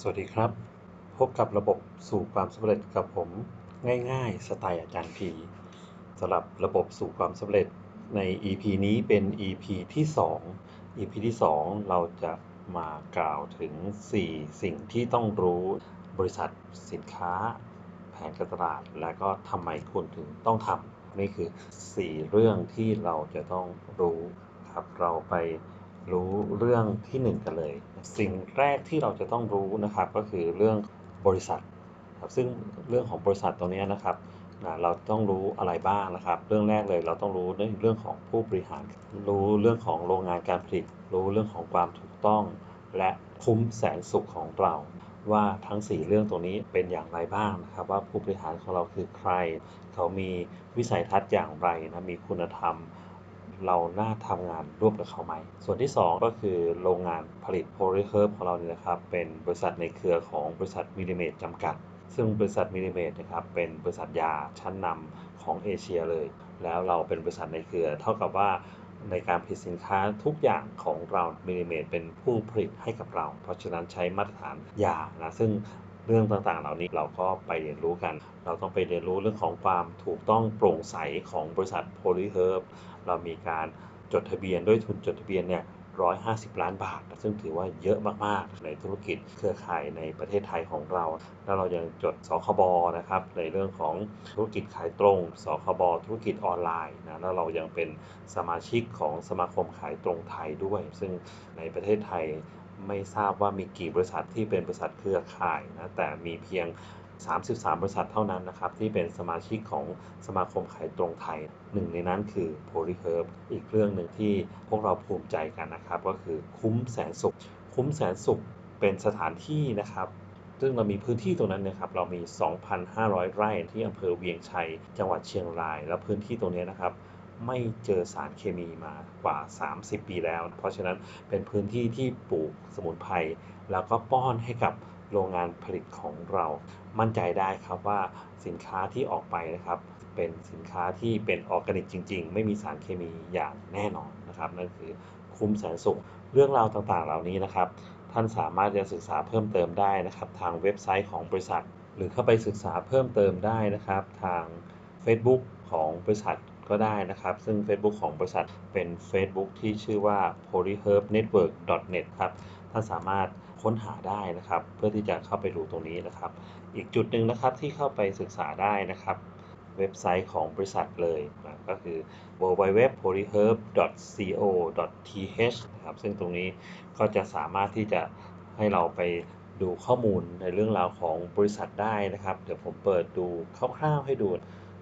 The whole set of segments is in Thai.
สวัสดีครับ พบกับระบบสู่ความสำเร็จกับผมง่ายๆ สไตล์อาจารย์พีสำหรับระบบสู่ความสำเร็จใน EP นี้เป็น EP ที่ 2 EP ที่ 2 เราจะมากล่าวถึง 4 สิ่งที่ต้องรู้บริษัทสินค้า แผนการตลาด และก็ทำไมคุณถึงต้องทำนี่คือ 4 เรื่องที่เราจะต้องรู้ครับเราไปรู้เรื่องที่ 1 กันเลย สิ่งแรกที่เราจะต้องรู้นะครับ ก็คือเรื่องบริษัทครับซึ่งเรื่องของบริษัทตรงนี้นะครับเราต้องรู้อะไรบ้างนะครับ เรื่องแรกเลยเราต้องรู้ในเรื่องของผู้บริหาร รู้เรื่องของโรงงานการผลิต รู้เรื่องของความถูกต้อง และคุ้มแสนสุขของเรา ว่าทั้ง 4 เรื่องตรงนี้เป็นอย่างไรบ้างนะครับ ว่าผู้บริหารของเราคือใคร เขามีวิสัยทัศน์อย่างไรนะมีคุณธรรม เราน่าทำงานร่วมกับเขาไหม ส่วนที่ 2 ก็คือโรงงานผลิตโพลีเคิร์บของเราเนี่ยนะครับ เป็นบริษัทในเครือของบริษัทมิลิเมตรจำกัด ซึ่งบริษัทมิลิเมตรนะครับเป็นบริษัทยาชั้นนำของเอเชียเลย แล้วเราเป็นบริษัทในเครือ เท่ากับว่าในการผลิตสินค้าทุกอย่างของเรามิลลิเมตรเป็นผู้ผลิตให้กับเรา เพราะฉะนั้นใช้มาตรฐานยานะซึ่ง เรื่องต่างๆ เหล่านี้เราก็ไปเรียนรู้กัน เราต้องไปเรียนรู้เรื่องของความถูกต้องโปร่งใสของบริษัทโพลีเฮิร์บเรามีการจดทะเบียนด้วยทุนจดทะเบียนเนี่ย150 ล้านบาท ซึ่งถือว่าเยอะมาก ๆ ในธุรกิจเครือข่ายในประเทศไทยของเรา แล้วเรายังจดสคบนะครับ ในเรื่องของธุรกิจขายตรง สคบ ธุรกิจออนไลน์นะ แล้วเรายังเป็นสมาชิกของสมาคมขายตรงไทยด้วย ซึ่งในประเทศไทย ไม่ทราบว่ามีกี่บริษัทที่เป็นบริษัทเครือข่ายนะแต่มีเพียง 33 บริษัทเท่านั้นนะครับที่เป็นสมาชิกของสมาคมขายตรงไทย หนึ่งในนั้นคือ p o l y h e r b อีกเรื่องหนึ่งที่พวกเราภูมิใจกันนะครับ ก็คือคุ้มแสนสุข คุ้มแสนสุขเป็นสถานที่นะครับซึ่งเรามีพื้นที่ตรงนั้นนะครับ เรามี 2,500 ไร่ที่อำเภอเวียงชัย จังหวัดเชียงราย แล้วพื้นที่ตรงนี้นะครับ ไม่เจอสารเคมีมากว่า 30 ปีแล้ว เพราะฉะนั้นเป็นพื้นที่ที่ปลูกสมุนไพรแล้วก็ป้อนให้กับโรงงานผลิตของเรา มั่นใจได้ครับว่าสินค้าที่ออกไปนะครับ เป็นสินค้าที่เป็นออร์แกนิกจริง ๆ ไม่มีสารเคมีอย่างแน่นอนนะครับ นั่นคือคุ้มแสนสุข เรื่องราวต่างๆ เหล่านี้นะครับ ท่านสามารถจะศึกษาเพิ่มเติมได้นะครับ ทางเว็บไซต์ของบริษัท หรือเข้าไปศึกษาเพิ่มเติมได้นะครับ ทาง Facebook ของบริษัท ก็ได้นะครับ ซึ่ง Facebook ของบริษัทเป็น Facebook ที่ชื่อว่า polyherbnetwork.net ครับท่านสามารถค้นหาได้นะครับ เพื่อที่จะเข้าไปดูตรงนี้นะครับ อีกจุดหนึ่งนะครับที่เข้าไปศึกษาได้นะครับ เว็บไซต์ของบริษัทเลยนะก็คือ www.polyherb.co.th นะครับซึ่งตรงนี้ก็จะสามารถที่จะให้เราไปดูข้อมูลในเรื่องราวของบริษัทได้นะครับ เดี๋ยวผมเปิดดูคร่าวๆให้ดู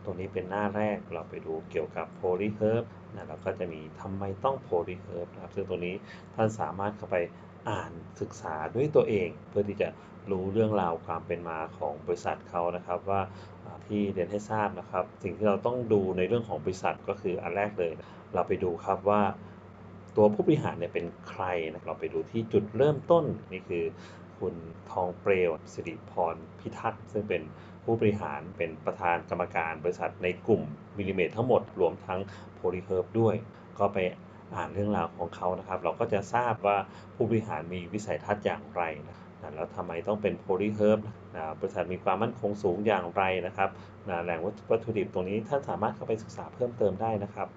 ตรงนี้เป็นหน้าแรกเราไปดูเกี่ยวกับ polyherb นะเราก็จะมีทำไมต้อง polyherb นะครับซึ่งตรงนี้ท่านสามารถเข้าไปอ่านศึกษาด้วยตัวเอง เพื่อที่จะรู้เรื่องราวความเป็นมาของบริษัทเขานะครับว่าที่เรียนให้ทราบนะครับ สิ่งที่เราต้องดูในเรื่องของบริษัทก็คืออันแรกเลย เราไปดูครับว่าตัวผู้บริหารเนี่ยเป็นใครนะเราไปดูที่จุดเริ่มต้นนี่คือคุณทองเปลวสิริพรพิทักษ์ซึ่งเป็น ผู้บริหารเป็นประธานกรรมการบริษัทในกลุ่มมิลลิเมตรทั้งหมดรวมทั้งโพลีเฮิร์บด้วย ก็ไปอ่านเรื่องราวของเขานะครับ เราก็จะทราบว่าผู้บริหารมีวิสัยทัศน์อย่างไรนะแล้วทำไมต้องเป็นโพลีเฮิร์บนะบริษัทมีความมั่นคงสูงอย่างไรนะครับนะแหล่งวัตถุดิบตรงนี้ท่านสามารถเข้าไปศึกษาเพิ่มเติมได้นะครับ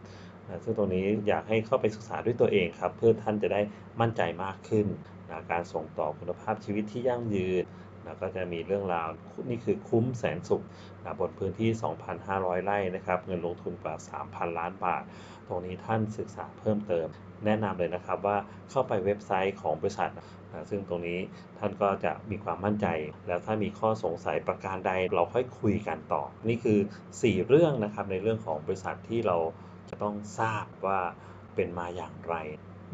นะซึ่งตรงนี้อยากให้เข้าไปศึกษาด้วยตัวเองครับ เพื่อท่านจะได้มั่นใจมากขึ้นนะการส่งต่อคุณภาพชีวิตที่ยั่งยืน นะก็จะมีเรื่องราวนี่คือคุ้มแสนสุขนะบนพื้นที่ 2,500 ไร่นะครับ เงินลงทุนกว่า 3,000 ล้านบาท ตรงนี้ท่านศึกษาเพิ่มเติม แนะนำเลยนะครับว่าเข้าไปเว็บไซต์ของบริษัทนะซึ่งตรงนี้ท่านก็จะมีความมั่นใจ แล้วถ้ามีข้อสงสัยประการใดเราค่อยคุยกันต่อ นี่คือ 4 เรื่องนะครับในเรื่องของบริษัทที่เราจะต้องทราบว่าเป็นมาอย่างไร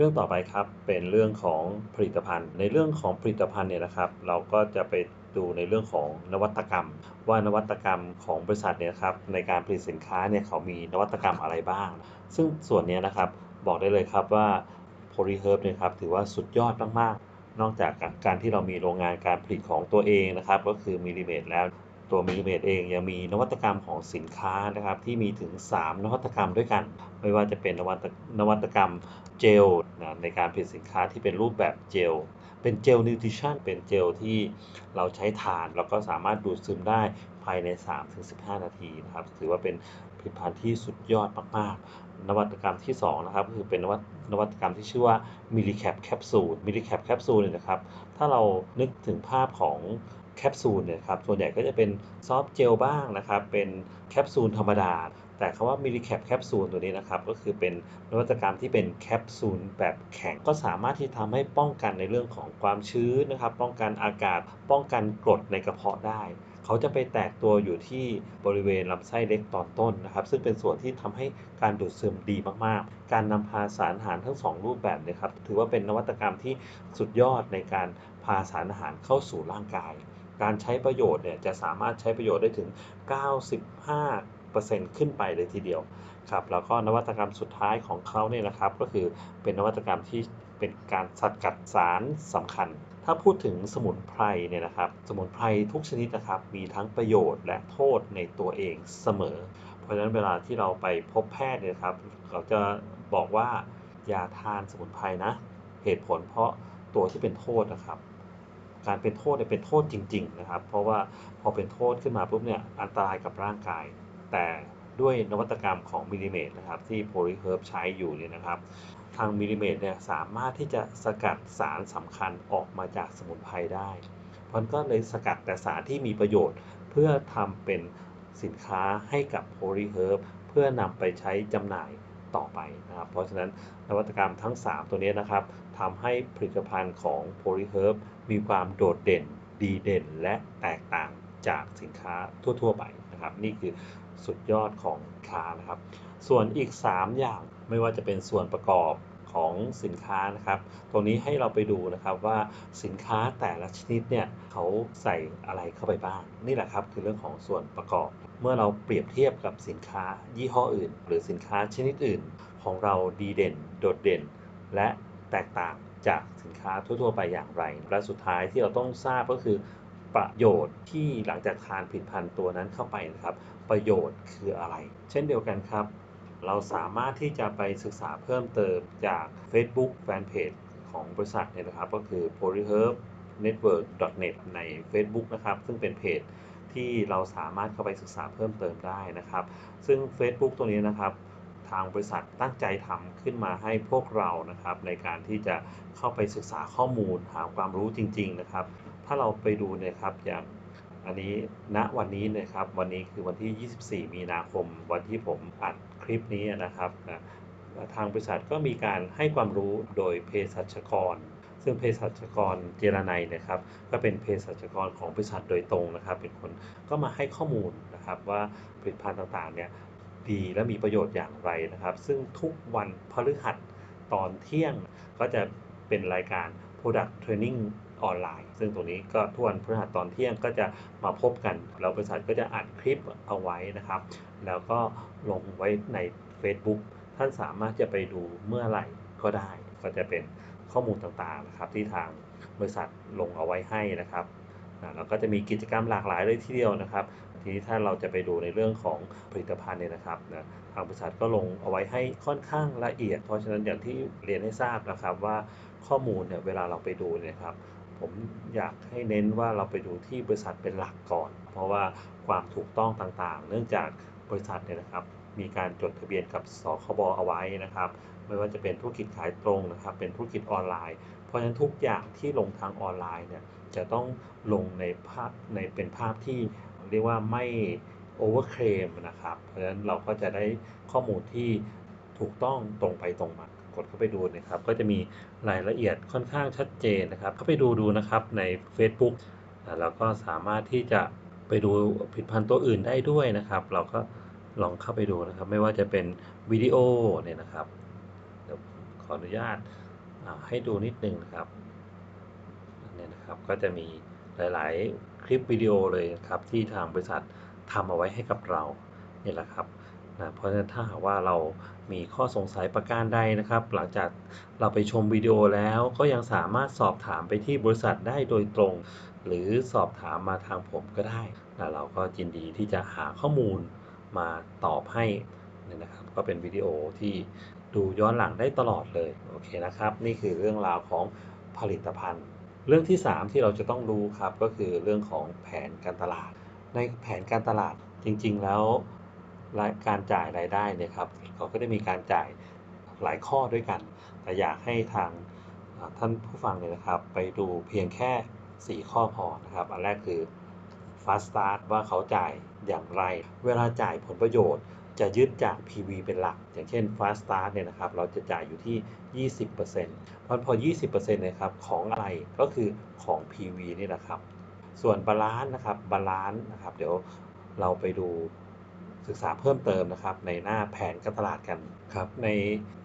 รื่องต่อไปครับเป็นเรื่องของผลิตภัณฑ์ ในเรื่องของผลิตภัณฑ์เนี่ยนะครับ เราก็จะไปดูในเรื่องของนวัตกรรม ว่านวัตกรรมของบริษัทเนี่ยครับในการผลิตสินค้าเนี่ยเขามีนวัตกรรมอะไรบ้าง ซึ่งส่วนนี้นะครับบอกได้เลยครับว่า p o l y h e r b เนี่ยครับถือว่าสุดยอดมากๆ นอกจากการที่เรามีโรงงานการผลิตของตัวเองนะครับ ก็คือมิลลิเมตรแล้ว ตัวมิลลิเมตรเองยังมีนวัตกรรมของสินค้านะครับที่มีถึง 3 นวัตกรรมด้วยกัน ไม่ว่าจะเป็นนวัตนวัตกรรมเจลนะในการผลิตสินค้าที่เป็นรูปแบบเจล เป็นเจลนิวทริชั่นเป็นเจลที่เราใช้ทาน แล้วก็สามารถดูดซึมได้ภายใน 3-15 นาทีนะครับถือว่าเป็นผลิตภัณฑ์ที่สุดยอดมากๆ นวัตกรรมที่ 2 นะครับก็คือเป็นนวัตนวัตกรรมที่ชื่อว่ามิลลิแคปแคปซูลมิลลิแคปแคปซูลเนี่ยนะครับ ถ้าเรานึกถึงภาพของ แคปซูลเนี่ยครับส่วนใหญ่ก็จะเป็นซอฟต์เจลบ้างนะครับเป็นแคปซูลธรรมดา แต่คำว่ามิลิแคปแคปซูลตัวนี้นะครับก็คือเป็นนวัตกรรมที่เป็นแคปซูลแบบแข็งก็สามารถที่ทำให้ป้องกันในเรื่องของความชื้นนะครับ ป้องกันอากาศ ป้องกันกรดในกระเพาะได้เขาจะไปแตกตัวอยู่ที่บริเวณลำไส้เล็กตอนต้นนะครับ ซึ่งเป็นส่วนที่ทำให้การดูดซึมดีมากๆ การนำพาสารอาหารทั้ง 2 รูปแบบเนี่ยครับ ถือว่าเป็นนวัตกรรมที่สุดยอดในการพาสารอาหารเข้าสู่ร่างกาย การใช้ประโยชน์เนี่ยจะสามารถใช้ประโยชน์ได้ถึง 95%ขึ้นไปเลยทีเดียวครับแล้วก็นวัตกรรมสุดท้ายของเขาเนี่ยนะครับก็คือเป็นนวัตกรรมที่เป็นการสกัดสารสำคัญ ถ้าพูดถึงสมุนไพรเนี่ยนะครับ สมุนไพรทุกชนิดนะครับ มีทั้งประโยชน์และโทษในตัวเองเสมอ เพราะฉะนั้นเวลาที่เราไปพบแพทย์เนี่ยครับ เขาจะบอกว่าอย่าทานสมุนไพรนะ เหตุผลเพราะตัวที่เป็นโทษนะครับ การเป็นโทษเนี่ยเป็นโทษจริง ๆ นะครับ เพราะว่าพอเป็นโทษขึ้นมาปุ๊บเนี่ยอันตรายกับร่างกาย แต่ด้วยนวัตกรรมของมิลลิเมตรนะครับ ที่โพลีเฮิร์บใช้อยู่เนี่ยนะครับ ทางมิลลิเมตรเนี่ยสามารถที่จะสกัดสารสำคัญออกมาจากสมุนไพรได้มันก็เลยสกัดแต่สารที่มีประโยชน์ เพื่อทำเป็นสินค้าให้กับโพลีเฮิร์บเพื่อนำไปใช้จำหน่ายต่อไปนะครับ เพราะฉะนั้นนวัตกรรมทั้ง 3 ตัวนี้นะครับทำให้ผลิตภัณฑ์ของโพลีเฮิร์บ มีความโดดเด่นดีเด่นและแตกต่างจากสินค้าทั่ว ๆ ไปนะครับ นี่คือสุดยอดของค้านะครับ ส่วนอีก 3 อย่างไม่ว่าจะเป็นส่วนประกอบของสินค้านะครับ ตรงนี้ให้เราไปดูนะครับว่าสินค้าแต่ละชนิดเนี่ยเขาใส่อะไรเข้าไปบ้าง นี่แหละครับคือเรื่องของส่วนประกอบ เมื่อเราเปรียบเทียบกับสินค้ายี่ห้ออื่น หรือสินค้าชนิดอื่น ของเราดีเด่น โดดเด่น และแตกต่างจาก ค้าทั่ว ๆ ไปอย่างไร และสุดท้ายที่เราต้องทราบก็คือประโยชน์ที่หลังจากทานผลิตภัณฑ์ตัวนั้นเข้าไปนะครับ ประโยชน์คืออะไร เช่นเดียวกันครับ เราสามารถที่จะไปศึกษาเพิ่มเติมจาก Facebook Fanpage ของบริษัทเนี่ยนะครับ ก็คือ polyherb network net ใน Facebook นะครับ ซึ่งเป็นเพจที่เราสามารถเข้าไปศึกษาเพิ่มเติมได้นะครับ ซึ่ง Facebook ตัวนี้นะครับ ทางบริษัทตั้งใจทำขึ้นมาให้พวกเรานะครับ ในการที่จะเข้าไปศึกษาข้อมูลหาความรู้จริง ๆนะครับ ถ้าเราไปดูนะครับอย่างอันนี้ณวันนี้นะครับ วันนี้คือวันที่ 24 มีนาคม วันที่ผมอัดคลิปนี้นะครับนะทางบริษัทก็มีการให้ความรู้โดยเภสัชกร ซึ่งเภสัชกรเจรนัยนะครับ ก็เป็นเภสัชกรของบริษัทโดยตรงนะครับ เป็นคนก็มาให้ข้อมูลนะครับว่าผลิตภัณฑ์ต่างๆเนี่ย ดีและมีประโยชน์อย่างไรนะครับ ซึ่งทุกวันพฤหัสตอนเที่ยงก็จะเป็นรายการ Product Training ออนไลน์ ซึ่งตรงนี้ก็ทุกวันพฤหัสตอนเที่ยงก็จะมาพบกันแล้วบริษัทก็จะอัดคลิปเอาไว้นะครับ แล้วก็ลงไว้ใน Facebook ท่านสามารถจะไปดูเมื่อไหร่ก็ได้ ก็จะเป็นข้อมูลต่างๆนะครับ ที่ทางบริษัทลงเอาไว้ให้นะครับ แล้วก็จะมีกิจกรรมหลากหลายเลยทีเดียวนะครับ ทีนี้ถ้าเราจะไปดูในเรื่องของผลิตภัณฑ์เนี่ยนะครับนะทางบริษัทก็ลงเอาไว้ให้ค่อนข้างละเอียด เพราะฉะนั้นอย่างที่เรียนให้ทราบนะครับว่าข้อมูลเนี่ยเวลาเราไปดูเนี่ยครับผมอยากให้เน้นว่าเราไปดูที่บริษัทเป็นหลักก่อน เพราะว่าความถูกต้องต่างๆ เนื่องจากบริษัทเนี่ยนะครับมีการจดทะเบียนกับสคบเอาไว้นะครับ ไม่ว่าจะเป็นธุรกิจขายตรงนะครับ เป็นธุรกิจออนไลน์ เพราะฉะนั้นทุกอย่างที่ลงทางออนไลน์เนี่ยจะต้องลงในภาพในเป็นภาพที่ เรียกว่าไม่โอเวอร์เคลมนะครับ เพราะฉะนั้นเราก็จะได้ข้อมูลที่ถูกต้องตรงไปตรงมากดเข้าไปดูนะครับ ก็จะมีรายละเอียดค่อนข้างชัดเจนนะครับ เข้าไปดูดูนะครับใน Facebook อ่าแล้วก็สามารถที่จะไปดูผลิตภัณฑ์ตัวอื่นได้ด้วยนะครับ เราก็ลองเข้าไปดูนะครับ ไม่ว่าจะเป็นวิดีโอเนี่ยนะครับเดี๋ยวขออนุญาตให้ดูนิดนึงนะครับเนี่ยนะครับก็จะมีหลาย ๆ ลิปวิดีโอเลยครับที่ทางบริษัททำเอาไว้ให้กับเราเนี่ยแหละครับนะเพราะฉะนั้นถ้าหากว่าเรามีข้อสงสัยประการใดนะครับ หลังจากเราไปชมวิดีโอแล้วก็ยังสามารถสอบถามไปที่บริษัทได้โดยตรง หรือสอบถามมาทางผมก็ได้นะเราก็ยินดีที่จะหาข้อมูลมาตอบให้เนี่ยนะครับ ก็เป็นวิดีโอที่ดูย้อนหลังได้ตลอดเลย โอเคนะครับ นี่คือเรื่องราวของผลิตภัณฑ์ เรื่องที่ 3 ที่เราจะต้องรู้ครับก็คือเรื่องของแผนการตลาด ในแผนการตลาดจริงๆ แล้วการจ่ายรายได้เนี่ยครับเขาก็ได้มีการจ่ายหลายข้อด้วยกัน แต่อยากให้ทางท่านผู้ฟังเนี่ยนะครับ ไปดูเพียงแค่ 4 ข้อพอนะครับ อันแรกคือ Fast Start ว่าเขาจ่ายอย่างไร เวลาจ่ายผลประโยชน์ จะยึดจาก PV เป็นหลัก อย่างเช่น Fast Start เนี่ยนะครับ เราจะจ่ายอยู่ที่ 20%เพราะพอ 20%เนี่ยครับ ของอะไรก็คือของ PV นี่แหละครับ ส่วนบาลานซ์นะครับ บาลานซ์นะครับ เดี๋ยวเราไปดูศึกษาเพิ่มเติมนะครับ ในหน้าแผนการตลาดกันครับ ใน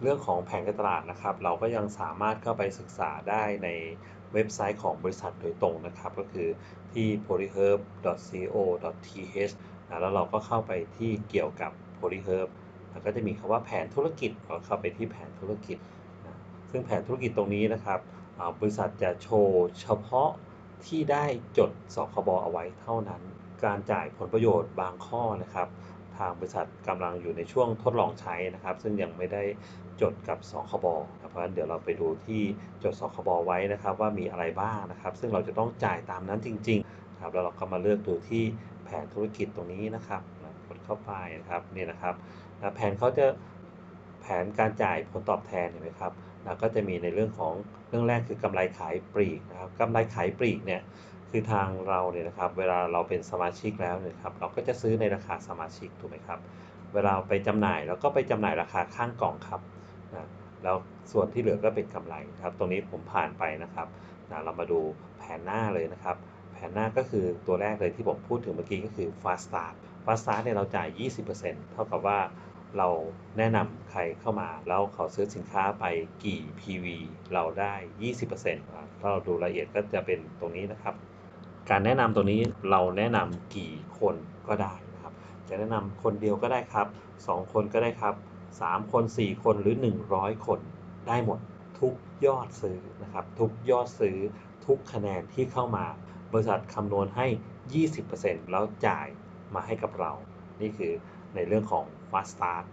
เรื่องของแผนการตลาดนะครับ เราก็ยังสามารถเข้าไปศึกษาได้ในเว็บไซต์ของบริษัทโดยตรงนะครับ ก็คือที่ polyherb.co.th นะแล้วเราก็เข้าไปที่เกี่ยวกับ polyherb แล้วก็จะมีคำว่าแผนธุรกิจเราเข้าไปที่แผนธุรกิจนะซึ่งแผนธุรกิจตรงนี้นะครับบริษัทจะโชว์เฉพาะที่ได้จดสคบเอาไว้เท่านั้น การจ่ายผลประโยชน์บางข้อนะครับทางบริษัทกำลังอยู่ในช่วงทดลองใช้นะครับ ซึ่งยังไม่ได้จดกับสคบเพราะฉะนั้นเดี๋ยวเราไปดูที่จดสคบไว้นะครับ ว่ามีอะไรบ้างนะครับ ซึ่งเราจะต้องจ่ายตามนั้นจริงๆครับแล้วเราก็มาเลือกดูที่แผนธุรกิจตรงนี้นะครับ เข้าไปนะครับนี่นะครับนะแผนเขาจะแผนการจ่ายผลตอบแทนเห็นไหมครับนะก็จะมีในเรื่องของเรื่องแรกคือกำไรขายปลีกนะครับกำไรขายปลีกเนี่ยคือทางเราเนี่ยนะครับ เวลาเราเป็นสมาชิกแล้วเนี่ยครับ เราก็จะซื้อในราคาสมาชิกถูกไหมครับ เวลาไปจำหน่ายแล้วก็ไปจำหน่ายราคาข้างกล่องครับนะแล้วส่วนที่เหลือก็เป็นกำไรครับ ตรงนี้ผมผ่านไปนะครับนะเรามาดูแผนหน้าเลยนะครับ แผนหน้าก็คือตัวแรกเลยที่ผมพูดถึงเมื่อกี้ก็คือ Fast Start Fast Start เนี่ยเราจ่าย 20%เท่ากับว่าเราแนะนำใครเข้ามา แล้วเขาซื้อสินค้าไปกี่ PV เราได้ 20%อะถ้าเราดูรายละเอียดก็จะเป็นตรงนี้นะครับ การแนะนำตรงนี้เราแนะนำกี่คนก็ได้นะครับ จะแนะนำคนเดียวก็ได้ครับ 2 คนก็ได้ครับ 3 คน 4 คนหรือ 100 คนได้หมดทุกยอดซื้อนะครับ ทุกยอดซื้อทุกคะแนนที่เข้ามา บริษัทคำนวณให้ 20%แล้วจ่าย มาให้กับเรา นี่คือในเรื่องของ Fast Start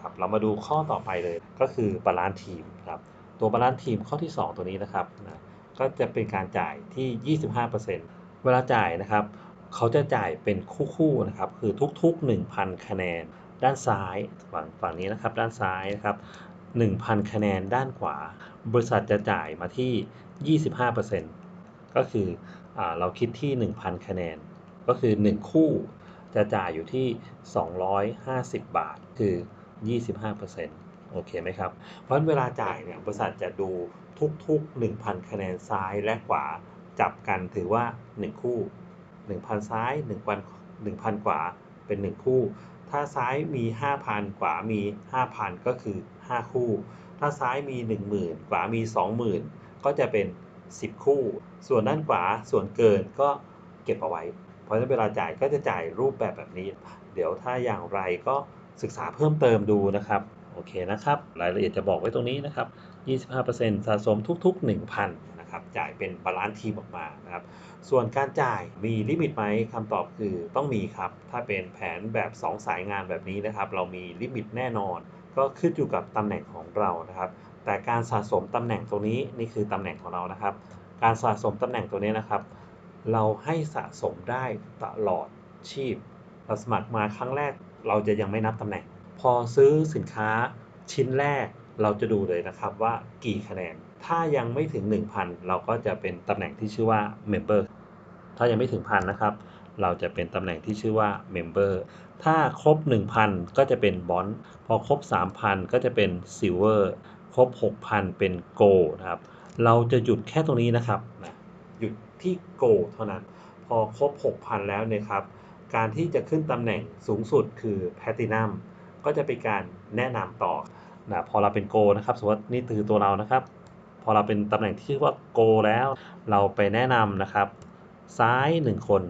ครับเรามาดูข้อต่อไปเลยก็คือบาลานซ์ทีมครับตัวบาลานซ์ทีมข้อที่ 2 ตัวนี้นะครับนะก็จะเป็นการจ่ายที่ 25%เวลาจ่ายนะครับ เขาจะจ่ายเป็นคู่ๆนะครับ คือทุกๆ 1,000 คะแนน ด้านซ้ายฝั่งฝั่งนี้นะครับ ด้านซ้ายนะครับ1,000 คะแนนด้านขวา บริษัทจะจ่ายมาที่ 25%ก็คืออเราคิดที่ 1,000 คะแนน ก็คือ 1 คู่จะจ่ายอยู่ที่ 250 บาท คือ 25%โอเคไหมครับ เพราะฉะนั้นเวลาจ่ายเนี่ยบริษัทจะดูทุกๆ 1,000 คะแนนซ้ายและขวาจับกันถือว่า 1 คู่ 1,000 ซ้าย 1,000 1,000ขวาเป็น 1 คู่ ถ้าซ้ายมี 5,000 ขวามี 5,000 ก็คือ 5 คู่ ถ้าซ้ายมี 10,000 ขวามี 20,000 ก็จะเป็น 10 คู่ ส่วนด้านขวาส่วนเกินก็เก็บเอาไว้ เพราะฉะนั้นเวลาจ่ายก็จะจ่ายรูปแบบแบบนี้ เดี๋ยวถ้าอย่างไรก็ศึกษาเพิ่มเติมดูนะครับ โอเคนะครับ รายละเอียดจะบอกไว้ตรงนี้นะครับ 25%สะสมทุก ๆ 1,000นะครับ จ่ายเป็นบาลานซ์ทีมออกมานะครับ ส่วนการจ่ายมีลิมิตไหมคำตอบคือต้องมีครับ ถ้าเป็นแผนแบบ 2 สายงานแบบนี้นะครับ เรามีลิมิตแน่นอน ก็ขึ้นอยู่กับตำแหน่งของเรานะครับ แต่การสะสมตำแหน่งตรงนี้นี่คือตำแหน่งของเรานะครับ การสะสมตำแหน่งตัวนี้นะครับ เราให้สะสมได้ตลอดชีพ เราสมัครมาครั้งแรกเราจะยังไม่นับตำแหน่ง พอซื้อสินค้าชิ้นแรกเราจะดูเลยนะครับว่ากี่คะแนน ถ้ายังไม่ถึง 1,000 เราก็จะเป็นตำแหน่งที่ชื่อว่า Member ถ้ายังไม่ถึงพันนะครับ เราจะเป็นตำแหน่งที่ชื่อว่า Member ถ้าครบ 1,000 ก็จะเป็น Bond พอครบ 3,000 ก็จะเป็น Silver ครบ 6,000 เป็น Gold นะครับ เราจะหยุดแค่ตรงนี้นะครับ หยุด ที่ Gold เท่านั้น พอครบ 6,000 แล้วเนี่ยครับ การที่จะขึ้นตำแหน่งสูงสุดคือ Platinum ก็จะเป็นการแนะนำต่อนะพอเราเป็นโกนะครับสมมติว่านี่คือตัวเรานะครับ พอเราเป็นตำแหน่งที่ชื่อว่าโกแล้ว เราไปแนะนำนะครับซ้าย 1 คน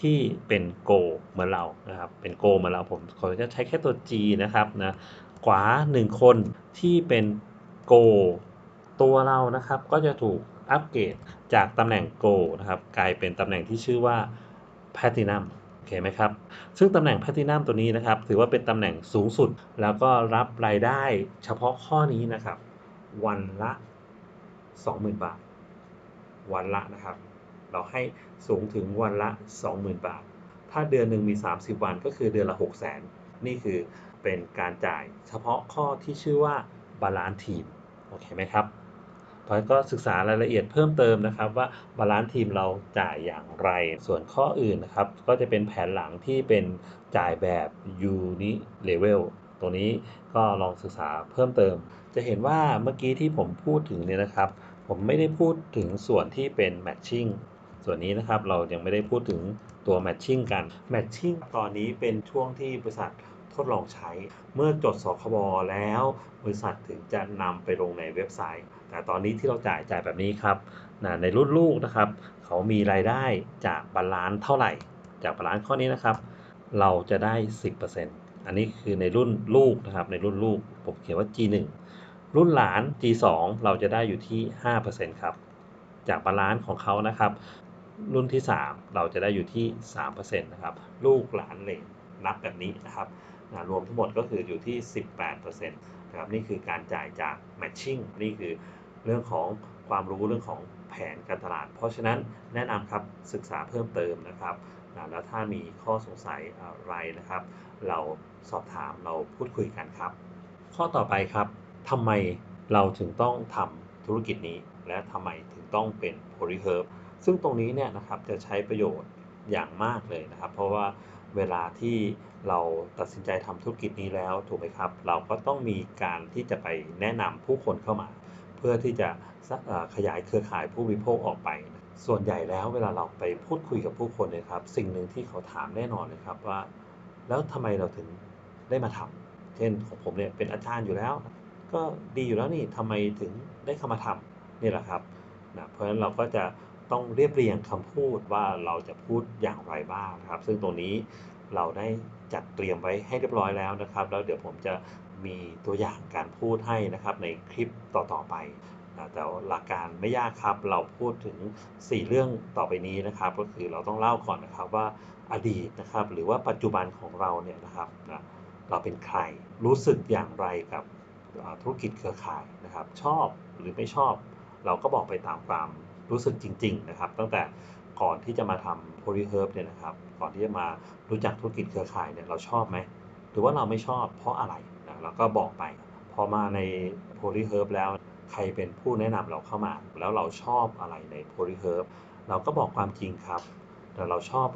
ที่เป็นโกเหมือนเรานะครับเป็นโกเหมือนเราผมขอจะใช้แค่ตัว G นะครับนะขวา 1 คนที่เป็นโก ตัวเรานะครับก็จะถูกอัปเกรดจากตำแหน่งโกนะครับกลายเป็นตำแหน่งที่ชื่อว่า Platinum โอเคไหมครับซึ่งตำแหน่งแพลตินัมตัวนี้นะครับ ถือว่าเป็นตำแหน่งสูงสุด แล้วก็รับรายได้เฉพาะข้อนี้นะครับ วันละ 20,000 บาท วันละนะครับ เราให้สูงถึงวันละ 20,000 บาท ถ้าเดือนหนึ่งมี 30 วันก็คือเดือนละ 600,000 นี่คือเป็นการจ่ายเฉพาะข้อที่ชื่อว่าบาลานซ์ทีมโอเคไหมครับ พราะฉะนั้นก็ศึกษารายละเอียดเพิ่มเติมนะครับ ว่าบาลานซ์ทีมเราจ่ายอย่างไร ส่วนข้ออื่นนะครับ ก็จะเป็นแผนหลังที่เป็นจ่ายแบบ uni level ตรงนี้ก็ลองศึกษาเพิ่มเติม จะเห็นว่าเมื่อกี้ที่ผมพูดถึงเนี่ยนะครับ ผมไม่ได้พูดถึงส่วนที่เป็น matching ส่วนนี้นะครับเรายังไม่ได้พูดถึงตัว matching กัน matching ตอนนี้เป็นช่วงที่บริษัททดลองใช้ เมื่อจดสคบแล้ว บริษัทถึงจะนำไปลงในเว็บไซต์ ต่ตอนนี้ที่เราจ่ายจ่ายแบบนี้ครับนะในรุ่นลูกนะครับ เขามีรายได้จากบาลานซ์เท่าไหร่ จากบาลานซ์ข้อนี้นะครับ เราจะได้ 10%อันนี้คือในรุ่นลูกนะครับ ในรุ่นลูกผมเขียนว่า G1 รุ่นหลาน G2 เราจะได้อยู่ที่ 5%ครับ จากบาลานซ์ของเขานะครับ รุ่นที่ 3 เราจะได้อยู่ที่ 3%นะครับ ลูกหลานเหลนนับแบบนี้นะครับนะรวมทั้งหมดก็คืออยู่ที่ 18%นะครับ นี่คือการจ่ายจาก matching นี่คือ เรื่องของความรู้เรื่องของแผนการตลาด เพราะฉะนั้นแนะนำครับศึกษาเพิ่มเติมนะครับแล้วถ้ามีข้อสงสัยอะไรนะครับ เราสอบถามเราพูดคุยกันครับ ข้อต่อไปครับทำไมเราถึงต้องทำธุรกิจนี้ และทำไมถึงต้องเป็น p o l y h e r b ซึ่งตรงนี้เนี่ยนะครับจะใช้ประโยชน์อย่างมากเลยนะครับ เพราะว่าเวลาที่เราตัดสินใจทำธุรกิจนี้แล้วถูกไหมครับ เราก็ต้องมีการที่จะไปแนะนำผู้คนเข้ามา เพื่อที่จะขยายเครือข่ายผู้บริโภคออกไป ส่วนใหญ่แล้วเวลาเราไปพูดคุยกับผู้คนเนี่ยครับ สิ่งหนึ่งที่เขาถามแน่นอนเลยครับว่า แล้วทำไมเราถึงได้มาทำเช่นของผมเนี่ยเป็นอาจารย์อยู่แล้ว ก็ดีอยู่แล้วนี่ทำไมถึงได้เข้ามาทำนี่แหละครับนะเพราะฉะนั้นเราก็จะต้องเรียบเรียงคำพูดว่าเราจะพูดอย่างไรบ้างครับ ซึ่งตรงนี้เราได้จัดเตรียมไว้ให้เรียบร้อยแล้วนะครับ แล้วเดี๋ยวผมจะ มีตัวอย่างการพูดให้นะครับในคลิปต่อๆไปแต่หลักการไม่ยากครับ เราพูดถึง 4 เรื่องต่อไปนี้นะครับ ก็คือเราต้องเล่าก่อนนะครับว่าอดีตนะครับ หรือว่าปัจจุบันของเราเนี่ยนะครับนะเราเป็นใครรู้สึกอย่างไรกับธุรกิจเครือข่ายนะครับ ชอบหรือไม่ชอบ เราก็บอกไปตามความรู้สึกจริง ๆ นะครับ ตั้งแต่ก่อนที่จะมาทำ Polyherb เนี่ยนะครับ ก่อนที่จะมารู้จักธุรกิจเครือข่ายเนี่ยเราชอบไหมหรือว่าเราไม่ชอบเพราะอะไร นะเราก็บอกไป พอมาใน Polyherb แล้วใครเป็นผู้แนะนำเราเข้ามา แล้วเราชอบอะไรใน Polyherb เราก็บอกความจริงครับแต่เราชอบ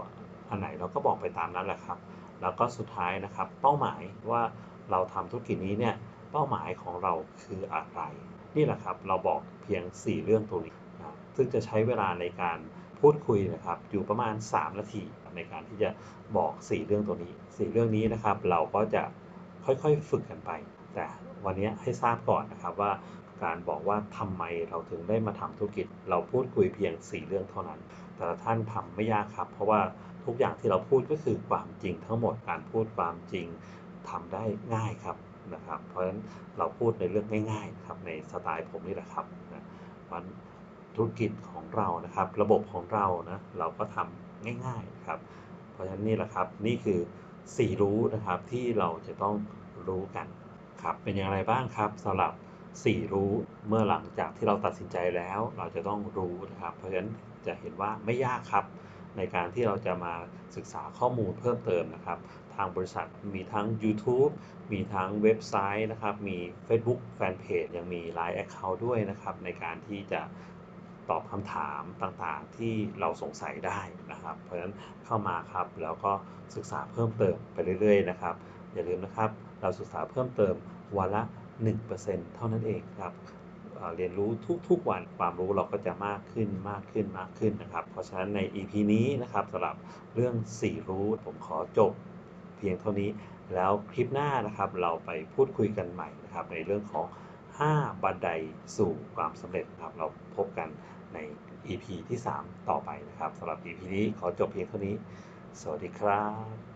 อันไหนเราก็บอกไปตามนั้นแหละครับ แล้วก็สุดท้ายนะครับ เป้าหมายว่าเราทำธุรกิจนี้เนี่ยเป้าหมายของเราคืออะไร นี่แหละครับเราบอกเพียง 4 เรื่องตัวนี้นะซึ่งจะใช้เวลาในการพูดคุยนะครับ อยู่ประมาณ 3 นาทีในการที่จะบอก 4 เรื่องตัวนี้ 4 เรื่องนี้นะครับ เราก็จะ ค่อยๆฝึกกันไป แต่วันนี้ให้ทราบก่อนนะครับว่าการบอกว่าทำไมเราถึงได้มาทำธุรกิจ เราพูดคุยเพียง 4 เรื่องเท่านั้น แต่ละท่านทำไม่ยากครับ เพราะว่าทุกอย่างที่เราพูดก็คือความจริงทั้งหมดการพูดความจริงทำได้ง่ายครับนะครับ เพราะฉะนั้นเราพูดในเรื่องง่ายๆครับในสไตล์ผมนี่แหละครับนะวันธุรกิจของเรานะครับ ระบบของเรานะเราก็ทำง่าย ๆครับ เพราะฉะนั้นนี่แหละครับนี่คือ 4 รู้นะครับที่เราจะต้องรู้กันครับเป็นอย่างไรบ้างครับสำหรับ 4 รู้เมื่อหลังจากที่เราตัดสินใจแล้ว เราจะต้องรู้นะครับ เพราะฉะนั้นจะเห็นว่าไม่ยากครับ ในการที่เราจะมาศึกษาข้อมูลเพิ่มเติมนะครับ ทางบริษัทมีทั้ง YouTube มีทั้งเว็บไซต์นะครับ มี Facebook Fanpage ยังมี Line Account ด้วยนะครับ ในการที่จะ ตอบคำถามต่างๆ ที่เราสงสัยได้นะครับ เพราะฉะนั้นเข้ามาครับ แล้วก็ศึกษาเพิ่มเติมไปเรื่อยๆนะครับ อย่าลืมนะครับ เราศึกษาเพิ่มเติมวันละ 1%เท่านั้นเองครับเรียนรู้ทุกๆวันความรู้เราก็จะมากขึ้นมากขึ้นมากขึ้นนะครับ เพราะฉะนั้นใน EP นี้นะครับสำหรับเรื่อง4รู้ผมขอจบเพียงเท่านี้ แล้วคลิปหน้านะครับเราไปพูดคุยกันใหม่นะครับในเรื่องของ 5 บันไดสู่ความสำเร็จครับเราพบกัน ใน EP ที่ 3 ต่อไปนะครับสำหรับ EP นี้ขอจบเพียงเท่านี้ สวัสดีครับ